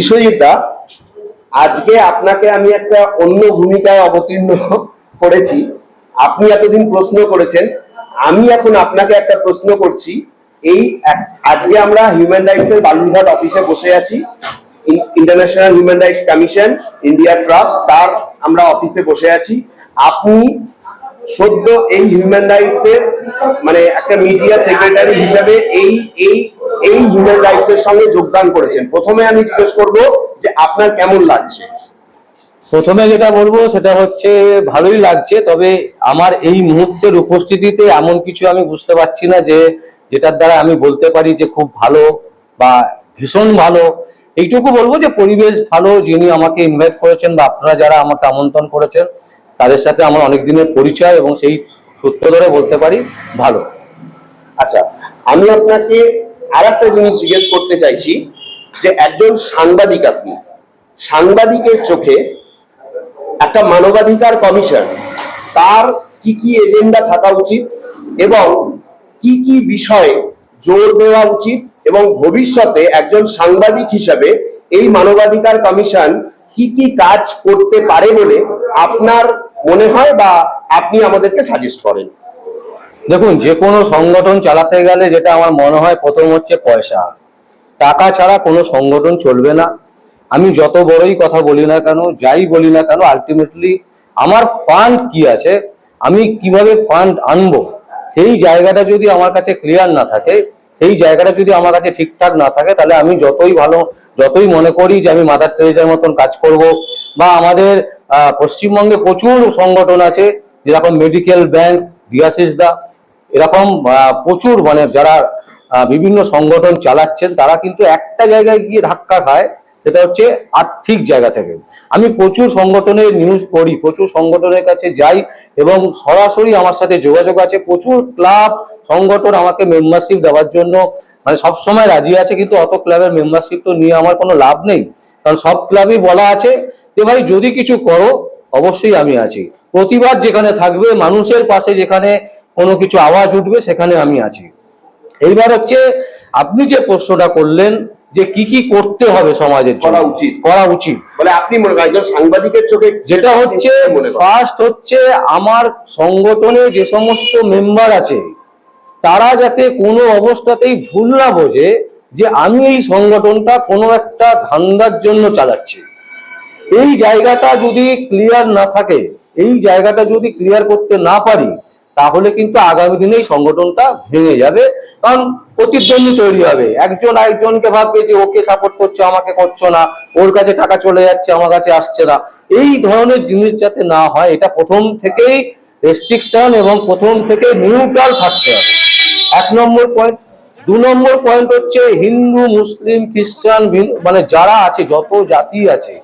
বিশ্বজিৎ দা আজকে আপনাকে আমি একটা অন্য ভূমিকায় অবতীর্ণ করেছি। আপনি এতদিন প্রশ্ন করেছেন, আমি এখন আপনাকে একটা প্রশ্ন করছি। এই আজকে আমরা হিউম্যান রাইটস এর বালুরঘাট অফিসে বসে আছি। International human rights commission India trust তার আমরা অফিসে বসে আছি। আপনি সদ্য এই হিউম্যান রাইটস এর মানে একটা মিডিয়া সেক্রেটারি হিসাবে এই এই এই হিউম্যান রাইটস এর সঙ্গে যোগদান করেছেন। প্রথমে আমি জিজ্ঞেস করব যে আপনার কেমন লাগছে? প্রথমে যেটা বলব, সেটা হচ্ছে ভালোই লাগছে, তবে আমার এই মুহূর্তের উপস্থিতিতে এমন কিছু আমি বুঝতে পারছি না যে যেটার দ্বারা আমি বলতে পারি যে খুব ভালো বা ভীষণ ভালো। এইটুকু বলব যে পরিবেশ ভালো, যিনি আমাকে ইনভাইট করেছেন বা আপনারা যারা আমাকে আমন্ত্রণ করেছেন, তাদের সাথে আমার অনেক দিনের পরিচয় এবং সেই সূত্র ধরে বলতে পারি ভালো। আচ্ছা আমি আপনাকে আর একটা জিনিস জিজ্ঞেস করতে চাইছি যে একজন সাংবাদিক আপনি, সাংবাদিকের চোখে একটা মানবাধিকার কমিশন, তার কি কি এজেন্ডা থাকা উচিত এবং কি কি বিষয়ে জোর দেওয়া উচিত এবং ভবিষ্যতে একজন সাংবাদিক হিসাবে এই মানবাধিকার কমিশন কি কি কাজ করতে পারে বলে আপনার মনে হয় বা আপনি আমাদেরকে সাজেস্ট করেন? দেখুন, যে কোনো সংগঠন চালাতে গেলে যেটা আমার মনে হয় প্রথম হচ্ছে পয়সা। টাকা ছাড়া কোনো সংগঠন চলবে না। আমি যত বড়ই কথা বলি না কেন, যাই বলি না কেন আলটিমেটলি আমার ফান্ড কি আছে, আমি কীভাবে ফান্ড আনব, সেই জায়গাটা যদি আমার কাছে ক্লিয়ার না থাকে, সেই জায়গাটা যদি আমার কাছে ঠিকঠাক না থাকে, তাহলে আমি যতই ভালো, যতই মনে করি যে আমি মাদার টেরেজার মতন কাজ করব, বা আমাদের পশ্চিমবঙ্গে প্রচুর সংগঠন আছে, যেরকম মেডিকেল ব্যাংক দা, এরকম প্রচুর মানে যারা বিভিন্ন সংগঠন চালাচ্ছেন, তারা কিন্তু একটা জায়গায় গিয়ে ধাক্কা খায়, সেটা হচ্ছে আর্থিক জায়গা থেকে। আমি প্রচুর সংগঠনের নিউজ পড়ি, প্রচুর সংগঠনের কাছে যাই এবং সরাসরি আমার সাথে যোগাযোগ আছে, প্রচুর ক্লাব সংগঠন আমাকে মেম্বারশিপ দেওয়ার জন্য মানে সবসময় রাজি আছে, কিন্তু অত ক্লাবের মেম্বারশিপ তো নিয়ে আমার কোনো লাভ নেই। কারণ সব ক্লাবই বলা আছে যে ভাই যদি কিছু করো অবশ্যই আমি আছি। প্রতিবাদ যেখানে থাকবে মানুষের পাশে যেখানে কোনো কিছু আওয়াজ উঠবে সেখানে আমি আছি। এইবার হচ্ছে আপনি যে প্রশ্নটা করলেন যে কি কি করতে হবে সমাজের করা উচিত। করা উচিত। বলে আপনি মনে করেন একজন সাংবাদিকের চোখে যেটা হচ্ছে ফার্স্ট হচ্ছে আমার সংগঠনে যে সমস্ত মেম্বার আছে তারা যাতে কোনো অবস্থাতেই ভুল না বোঝে যে আমি এই সংগঠনটা কোনো একটা ধান্দার জন্য চালাচ্ছি। এই জায়গাটা যদি ক্লিয়ার না থাকে, এই জায়গাটা যদি ক্লিয়ার করতে না পারি, তাহলে কিন্তু আগামী দিনে এই সংগঠনটা ভেঙে যাবে, কারণ প্রতিদ্বন্দ্বী তৈরি হবে। একজন আরেকজনকে ভাববে যে, ওকে সাপোর্ট করছে, আমাকে করছ না, ওর কাছে টাকা চলে যাচ্ছে, আমার কাছে আসছে না। এই ধরনের জিনিস যাতে না হয়, এটা প্রথম থেকেই রেস্ট্রিকশন এবং প্রথম থেকে নিউট্রাল থাকতে হবে। এক নম্বর পয়েন্ট দু নম্বর পয়েন্ট হচ্ছে হিন্দু, মুসলিম, খ্রিস্টান মানে যারা আছে, যত জাতি আছে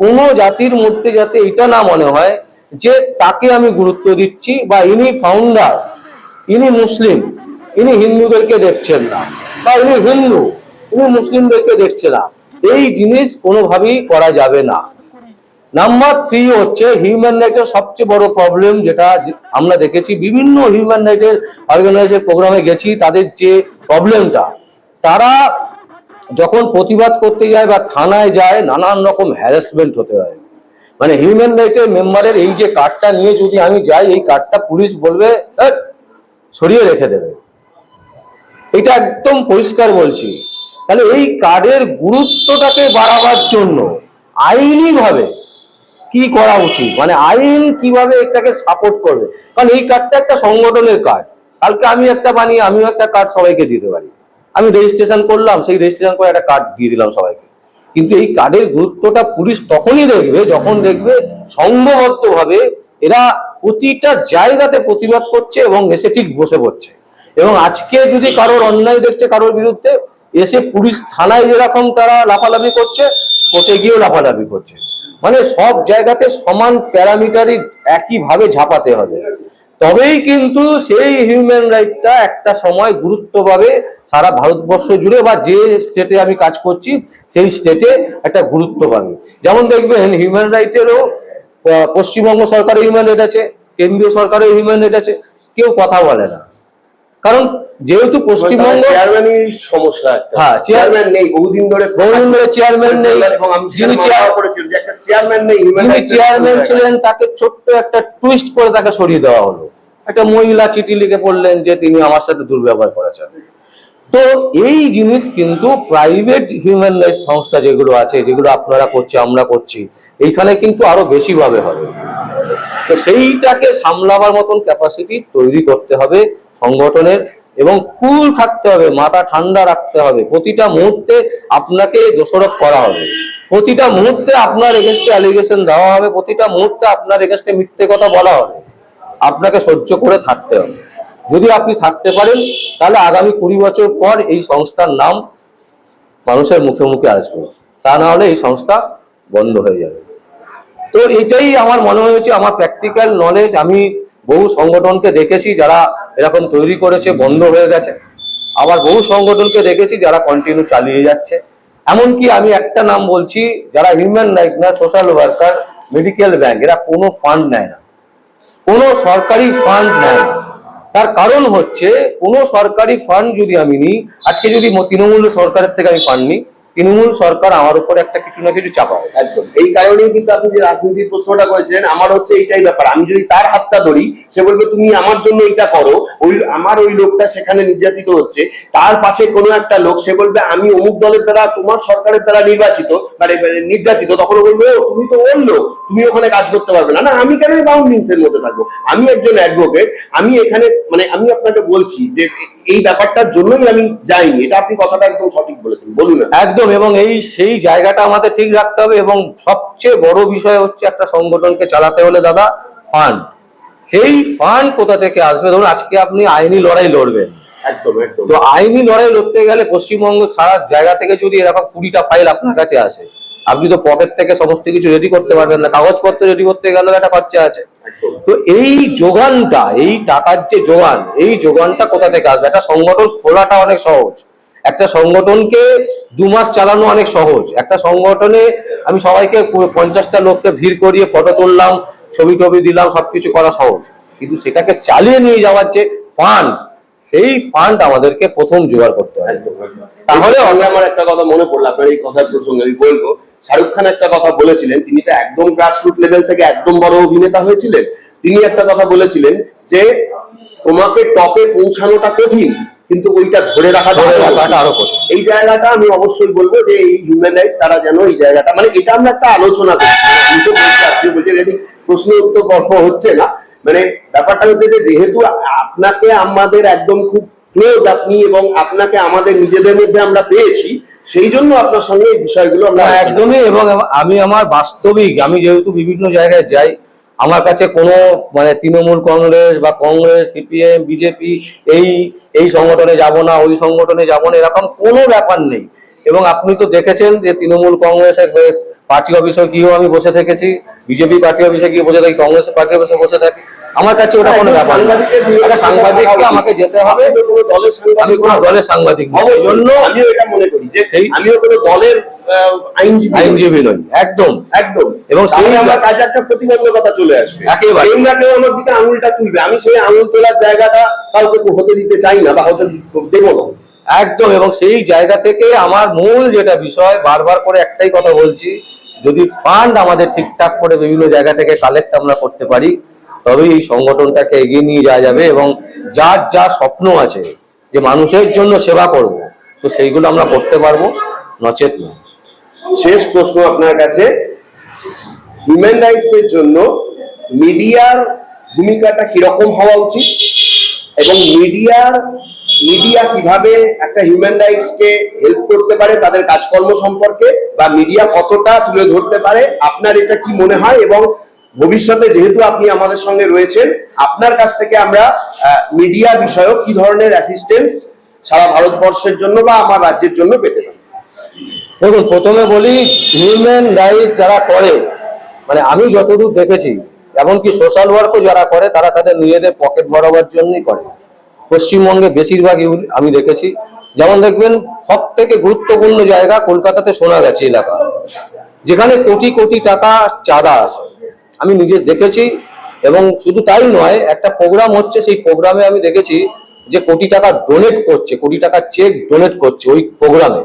কোনো জাতির মধ্যে যাতে এটা না মনে হয় যে তাকে আমি গুরুত্ব দিচ্ছি বা ইনি ফাউন্ডার ইনি মুসলিম, ইনি হিন্দুদেরকে দেখছেন না বা ইনি হিন্দু, ইনি মুসলিমদেরকে দেখছে না। এই জিনিস কোনোভাবেই করা যাবে না। নাম্বার থ্রি হচ্ছে হিউম্যান রাইটের সবচেয়ে বড় প্রবলেম যেটা আমরা দেখেছি বিভিন্ন হিউম্যান রাইটের অর্গানাইজের প্রোগ্রামে গেছি, তাদের যে প্রবলেমটা তারা যখন প্রতিবাদ করতে যায় বা থানায় যায় নানান রকম হ্যারাসমেন্ট হতে হয়। মানে হিউম্যান রাইটের মেম্বারের এই যে কার্ডটা নিয়ে যদি আমি যাই এই কার্ডটা পুলিশ বলবে "ধ্যাৎ, সরিয়ে রেখে দেবে। এটা একদম পরিষ্কার বলছি। তাহলে এই কার্ডের গুরুত্বটাকে বাড়াবার জন্য আইনি ভাবে কি করা উচিত? মানে আইন কীভাবে এটাকে সাপোর্ট করবে? কারণ এই কার্ডটা একটা সংগঠনের কার্ড কালকে আমি একটা বানিয়ে আমিও একটা কার্ড সবাইকে দিতে পারি। আমি রেজিস্ট্রেশন করলাম, সেই রেজিস্ট্রেশন করে একটা কার্ড দিয়ে দিলাম সবাইকে। কিন্তু এই কার্ডের গুরুত্বটা পুলিশ তখনই দেখবে, যখন দেখবে সংঘবদ্ধভাবে এরা প্রতিটা জায়গাতে প্রতিবাদ করছে এবং এসে ঠিক বসে পড়ছে। এবং আজকে যদি কারোর অন্যায় দেখছে কারোর বিরুদ্ধে, এসে পুলিশ থানায় যেরকম তারা লাফালাফি করছে, কোর্টে গিয়েও লাফালাফি করছে। মানে সব জায়গাতে সমান প্যারামিটারই একইভাবে ঝাঁপাতে হবে। তবেই কিন্তু সেই হিউম্যান রাইটটা একটা সময় গুরুত্ব পাবে সারা ভারতবর্ষ জুড়ে বা যে স্টেটে আমি কাজ করছি সেই স্টেটে একটা গুরুত্ব পাবে। যেমন দেখবেন হিউম্যান রাইটেরও পশ্চিমবঙ্গ সরকারের হিউম্যান রাইট আছে কেন্দ্রীয় সরকারের হিউম্যান রাইট আছে কেউ কথা বলে না। কারণ যেহেতু পশ্চিমবঙ্গ সমস্যা হ্যাঁ, চেয়ারম্যান নেই বহুদিন ধরে বহুদিন ধরে চেয়ারম্যান নেই। এবং আমি যিনি চেয়ারম্যান নেই যিনি চেয়ারম্যান ছিলেন তাকে ছোট্ট একটা টুইস্ট করে তাকে সরিয়ে দেওয়া হলো। একটা মহিলা চিঠি লিখে বললেন যে তিনি আমার সাথে দুর্ব্যবহার করেছেন। তো এই জিনিস কিন্তু প্রাইভেট হিউম্যান রাইটস সংস্থা যেগুলো আছে, যেগুলো আপনারা করছে, আমরা করছি, এইখানে কিন্তু আরও বেশি ভাবে হবে। তো সেইটাকে সামলাবার মতন ক্যাপাসিটি তৈরি করতে হবে সংগঠনের এবং কুল থাকতে হবে, মাথা ঠান্ডা রাখতে হবে। প্রতিটা মুহূর্তে আপনাকে দোষারোপ করা হবে। প্রতিটা মুহূর্তে আপনার এগেনস্টে অ্যালিগেশন দেওয়া হবে, প্রতিটা মুহূর্তে আপনার এগেনস্টে মিথ্যে কথা বলা হবে। আপনাকে সহ্য করে থাকতে হবে। যদি আপনি থাকতে পারেন, তাহলে আগামী কুড়ি বছর পর এই সংস্থার নাম মানুষের মুখে মুখে আসবে। তা না হলে এই সংস্থা বন্ধ হয়ে যাবে। তো এটাই আমার মনে হয়েছে, আমার প্র্যাকটিক্যাল নলেজ আমি বহু সংগঠনকে দেখেছি যারা এরকম তৈরি করেছে, বন্ধ হয়ে গেছে। আবার বহু সংগঠনকে দেখেছি যারা কন্টিনিউ চালিয়ে যাচ্ছে। এমনকি আমি একটা নাম বলছি, যারা হিউম্যান রাইট না সোশ্যাল ওয়ার্কার মেডিকেল ব্যাংক এরা কোনো ফান্ড নেয় না। কোনো সরকারি ফান্ড নেয় না। তার কারণ হচ্ছে কোনো সরকারি ফান্ড যদি আমি নিই, আজকে যদি তৃণমূল সরকারের থেকে আমি ফান্ড নিই তৃণমূল সরকার আমার উপর একটা কিছু না কিছু চাপাবে একদম। এই কারণেই কিন্তু আপনি যে রাজনীতির প্রশ্নটা করেছিলেন আমার হচ্ছে এইটাই ব্যাপার। আমি যদি তার হাতটা ধরি সে বলবে তুমি আমার জন্য এইটা করো। ওই আমার ওই লোকটা সেখানে নির্যাতিত হচ্ছে। তার পাশে কোনো একটা লোক সে বলবে আমি অমুক দলের দ্বারা তোমার সরকারের দ্বারা নির্বাচিত মানে মানে নির্যাতিত। তখন বলবে ও তুমি তো ওর লোক তুমি ওখানে কাজ করতে পারবে না। না আমি কেন বাউন্ডিংস এর মধ্যে থাকব? আমি একজন অ্যাডভোকেট আমি এখানে মানে আমি আপনাকে বলছি যে এই ব্যাপারটার জন্যই আমি যাইনি। এটা আপনি কথাটা একদম সঠিক বলেছেন। বলুন না। একদম এবং এই সেই জায়গাটা আমাদের ঠিক রাখতে হবে এবং সবচেয়ে বড় বিষয় হচ্ছে একটা সংগঠনকে চালাতে হলে দাদা ফান্ড সেই ফান্ড কোথা থেকে আসবে? ধরুন আজকে আপনি আইনি লড়াই লড়বেন। একদম একদম। তো আইনি লড়াই লড়তে গেলে পশ্চিমবঙ্গ সারা জায়গা থেকে যদি এরকম কুড়িটা ফাইল আপনার কাছে আসে আপনি তো পকেট থেকে সমস্ত কিছু রেডি করতে পারবেন না কাগজপত্র রেডি করতে গেলেও একটা খরচা আছে। তো এই যোগানটা এই টাকার যে যোগান এই যোগানটা কোথা থেকে আসবে? একটা সংগঠন খোলাটা অনেক সহজ। একটা সংগঠনকে দু মাস চালানো অনেক সহজ। একটা সংগঠনে আমি সবাইকে পঞ্চাশটা লোককে ভিড় করিয়ে ফটো তুললাম, ছবি টবি দিলাম, সবকিছু করা সহজ। কিন্তু সেটাকে চালিয়ে নিয়ে যাওয়ার যে ফান্ড সেই ফান্ড আমাদেরকে প্রথম জোগাড় করতে হয়। তাহলে তাহলে আমি আমার একটা কথা মনে পড়ল, আপনার এই কথার প্রসঙ্গে আমি বলব। শাহরুখ খান একটা কথা বলেছিলেন, তিনি তো একদম গ্রাসরুট লেভেল থেকে একদম বড় অভিনেতা হয়েছিলেন। তিনি একটা কথা বলেছিলেন যে, তোমাকে টপে পৌঁছানোটা কঠিন। কিন্তু ওইটা ধরে রাখা ধরে রাখাটা। আরও কঠিন। এই জায়গাটা আমি অবশ্যই বলব যে এই হিউম্যান রাইটস তারা যেন এই জায়গাটা মানে এটা আমরা একটা আলোচনা করছি বলছেন এটি প্রশ্ন উত্তর পর্ব হচ্ছে না মানে ব্যাপারটা হচ্ছে যে যেহেতু আপনাকে আমাদের একদম খুব ক্লোজ আপনি এবং আপনাকে আমাদের নিজেদের মধ্যে আমরা পেয়েছি সেই জন্য আপনার সঙ্গে এই বিষয়গুলো আমরা একদমই এবং আমি আমার বাস্তবিক আমি যেহেতু বিভিন্ন জায়গায় যাই আমার কাছে কোনো মানে তৃণমূল কংগ্রেস বা কংগ্রেস, সিপিএম, বিজেপি এই এই সংগঠনে যাব না, ওই সংগঠনে যাব না, এরকম কোনো ব্যাপার নেই। এবং আপনি তো দেখেছেন যে তৃণমূল কংগ্রেসের পার্টি অফিসে গিয়েও আমি বসে থেকেছি, বিজেপি পার্টি অফিসে গিয়ে বসে থাকি, কংগ্রেসের পার্টি অফিসে বসে থাকি। আমার কাছে ওটা কোনো ব্যাপার না। একটা সাংবাদিককে আমাকে যেতে হবে। আমি কোনো দলের সাংবাদিক জন্য আমিও এটা মনে করি যে সেই- আমিও কোনো দলের আইনজীবী নই। আইনজীবী নই। একদম। একদম। এবং সেই তাহলে আমার কাছে একটা প্রতিবন্ধকতা চলে আসবে। একেবারে। কেউ না কেউ আমার দিকে আঙুলটা তুলবে। আমি সেই আঙুল তোলার জায়গাটা কাউকে হতে দিতে চাই না বা হতে দেবো না। একদম। এবং সেই জায়গা থেকে আমার মূল যেটা বিষয় বারবার করে একটাই কথা বলছি যদি ফান্ড আমাদের ঠিকঠাক করে বিভিন্ন জায়গা থেকে কালেক্ট আমরা করতে পারি তবেই এই সংগঠনটাকে এগিয়ে নিয়ে যাওয়া যাবে এবং যার যা স্বপ্ন আছে যে মানুষের জন্য সেবা করব, তো সেইগুলো আমরা করতে পারব, নচেত না শেষ প্রশ্ন আপনার কাছে। হিউম্যান রাইটস এর জন্য মিডিয়ার ভূমিকাটা কীরকম হওয়া উচিত এবং মিডিয়ার, মিডিয়া কীভাবে একটা হিউম্যান রাইটস কে হেল্প করতে পারে তাদের কাজকর্ম সম্পর্কে বা মিডিয়া কতটা তুলে ধরতে পারে, আপনার এটা কি মনে হয় এবং ভবিষ্যতে যেহেতু আপনি আমাদের সঙ্গে রয়েছেন, আপনার কাছ থেকে আমরা মিডিয়া বিষয়ক কি ধরনের অ্যাসিস্ট্যান্স সারা ভারতবর্ষের জন্য বা আমার রাজ্যের জন্য পেতে পারি? দেখুন, প্রথমে বলি হিউম্যান রাইটস যারা করে মানে আমি যতদূর দেখেছি, এমনকি সোশ্যাল ওয়ার্কও যারা করে, তারা তাদের নিজেদের পকেট ভরাবার জন্যই করে। পশ্চিমবঙ্গে বেশিরভাগ আমি দেখেছি। যেমন দেখবেন সব থেকে গুরুত্বপূর্ণ জায়গা কলকাতাতে সোনাগাছি এলাকা। যেখানে কোটি কোটি টাকা চাঁদা আসে আমি নিজে দেখেছি এবং শুধু তাই নয়, একটা প্রোগ্রাম হচ্ছে, সেই প্রোগ্রামে আমি দেখেছি যে কোটি টাকা ডোনেট করছে, কোটি টাকা চেক ডোনেট করছে ওই প্রোগ্রামে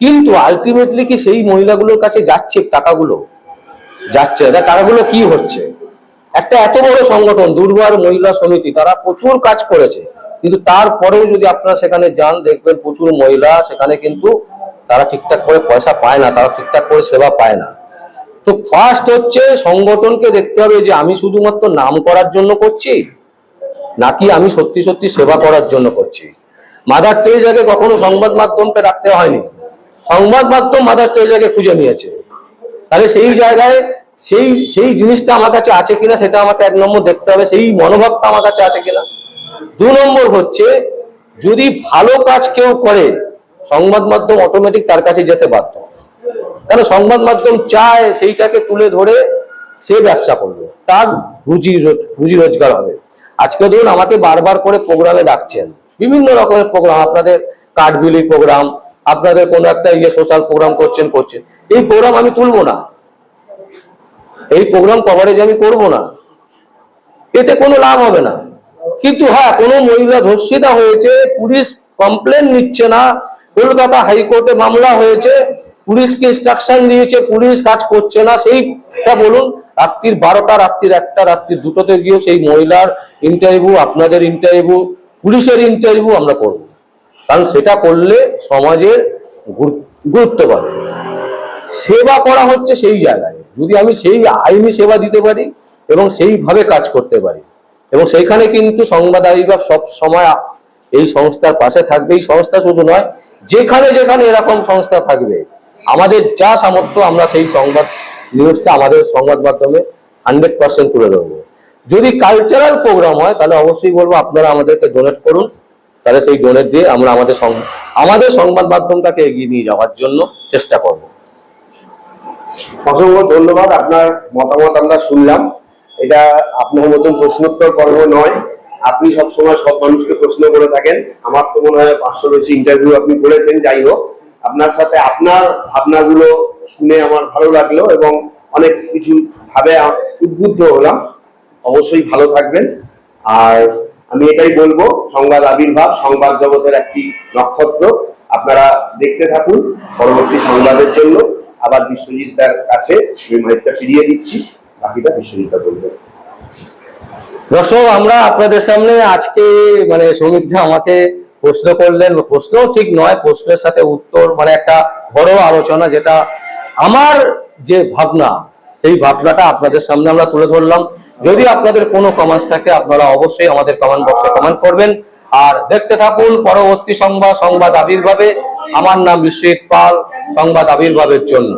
কিন্তু আলটিমেটলি কি সেই মহিলাগুলোর কাছে যাচ্ছে টাকাগুলো? যাচ্ছে না, টাকাগুলো কি হচ্ছে? একটা এত বড় সংগঠন, দুর্বার মহিলা সমিতি, তারা প্রচুর কাজ করেছে। কিন্তু তারপরেও যদি আপনারা সেখানে যান, দেখবেন প্রচুর মহিলা, সেখানে কিন্তু তারা ঠিকঠাক করে পয়সা পায় না, তারা ঠিকঠাক করে সেবা পায় না। তো ফার্স্ট হচ্ছে সংগঠনকে দেখতে হবে যে আমি শুধুমাত্র নাম করার জন্য করছি, নাকি আমি সত্যি সত্যি সেবা করার জন্য করছি। মাদার টেরেজাকে কখনো সংবাদ মাধ্যমকে রাখতে হয়নি। সংবাদ মাধ্যম মাদার টেরেজাকে খুঁজে নিয়েছে। তাহলে সেই জায়গায় সেই সেই জিনিসটা আমার কাছে আছে কিনা সেটা আমাকে এক নম্বর দেখতে হবে, সেই মনোভাবটা আমার কাছে আছে কিনা। দু নম্বর হচ্ছে, যদি ভালো কাজ কেউ করে, সংবাদ মাধ্যম অটোমেটিক তার কাছে যেতে বাধ্য। কারণ সংবাদ মাধ্যম চায় সেইটাকে তুলে ধরে সে ব্যবসা করবে, তার রুজি রুজি রোজগার হবে। আজকে ধরুন আমাকে বারবার করে প্রোগ্রামে ডাকছেন, বিভিন্ন রকমের প্রোগ্রাম, আপনাদের কাঠবিলি প্রোগ্রাম, আপনাদের কোনো একটা ইয়ে সোশ্যাল প্রোগ্রাম করছেন করছেন, এই প্রোগ্রাম আমি তুলবো না। এই প্রোগ্রাম কভারেজ আমি করব না। এতে কোনো লাভ হবে না। কিন্তু হ্যাঁ কোনো মহিলা ধর্ষিতা হয়েছে, পুলিশ কমপ্লেন নিচ্ছে না, কলকাতা হাইকোর্টে মামলা হয়েছে পুলিশকে ইনস্ট্রাকশন দিয়েছে, পুলিশ কাজ করছে না সেইটা বলুন। রাত্রির বারোটা, রাত্রির একটা, রাত্রির দুটোতে গিয়েও সেই মহিলার ইন্টারভিউ আপনাদের ইন্টারভিউ পুলিশের ইন্টারভিউ আমরা করব। কারণ সেটা করলে সমাজের গুরু- গুরুত্ব পাবে সেবা করা হচ্ছে সেই জায়গায়। যদি আমি সেই আইনি সেবা দিতে পারি এবং সেইভাবে কাজ করতে পারি। এবং সেইখানে কিন্তু সংবাদায়ী বা সব সময় এই সংস্থার পাশে থাকবে। এই সংস্থা শুধু নয়, যেখানে যেখানে এরকম সংস্থা থাকবে আমাদের যা সামর্থ্য, আমরা সেই সংবাদ নিউজটা আমাদের সংবাদ মাধ্যমে হান্ড্রেড পার্সেন্ট তুলে ধরবো। যদি কালচারাল প্রোগ্রাম হয়, তাহলে অবশ্যই বলব আপনারা আমাদেরকে ডোনেট করুন। তাহলে সেই ডোনেট দিয়ে আমরা আমাদের আমাদের সংবাদ মাধ্যমটাকে এগিয়ে নিয়ে যাওয়ার জন্য চেষ্টা করব। অসংখ্য ধন্যবাদ, আপনার মতামত আমরা শুনলাম। এটা আপনার মতন প্রশ্নোত্তর পর্ব নয়। আপনি সবসময় সব মানুষকে প্রশ্ন করে থাকেন। আমার তো মনে হয় পাঁচশো বেশি ইন্টারভিউ আপনি করেছেন, যাই হোক। আপনার সাথে আপনার ভাবনাগুলো শুনে আমার ভালো লাগল এবং অনেক কিছু ভাবে উদ্বুদ্ধ হলাম। অবশ্যই ভালো থাকবেন। আর আমি এটাই বলব, সংবাদ আবির্ভাব, সংবাদ জগতের একটি নক্ষত্র। আপনারা দেখতে থাকুন পরবর্তী সংবাদের জন্য। আবার বিশ্বজিৎদার কাছে আমি মাইকটা ফিরিয়ে দিচ্ছি। বাকিটা বিশ্বজিৎদা বলবেন। দর্শক, আমরা আপনাদের সামনে আজকে মানে সমিতিতে আমাকে প্রশ্ন করলেন, প্রশ্ন ঠিক নয়, প্রশ্নের সাথে উত্তর মানে একটা বড় আলোচনা যেটা আমার যে ভাবনা, সেই ভাবনাটা আপনাদের সামনে আমরা তুলে ধরলাম। যদি আপনাদের কোনো কমেন্টস থাকে, আপনারা অবশ্যই আমাদের কমেন্ট বক্সে কমেন্ট করবেন। আর দেখতে থাকুন, পরবর্তী সংবাদ সংবাদ আবির্ভাবে। আমার নাম বিশ্বজিৎ পাল, সংবাদ আবির্ভাবের জন্য।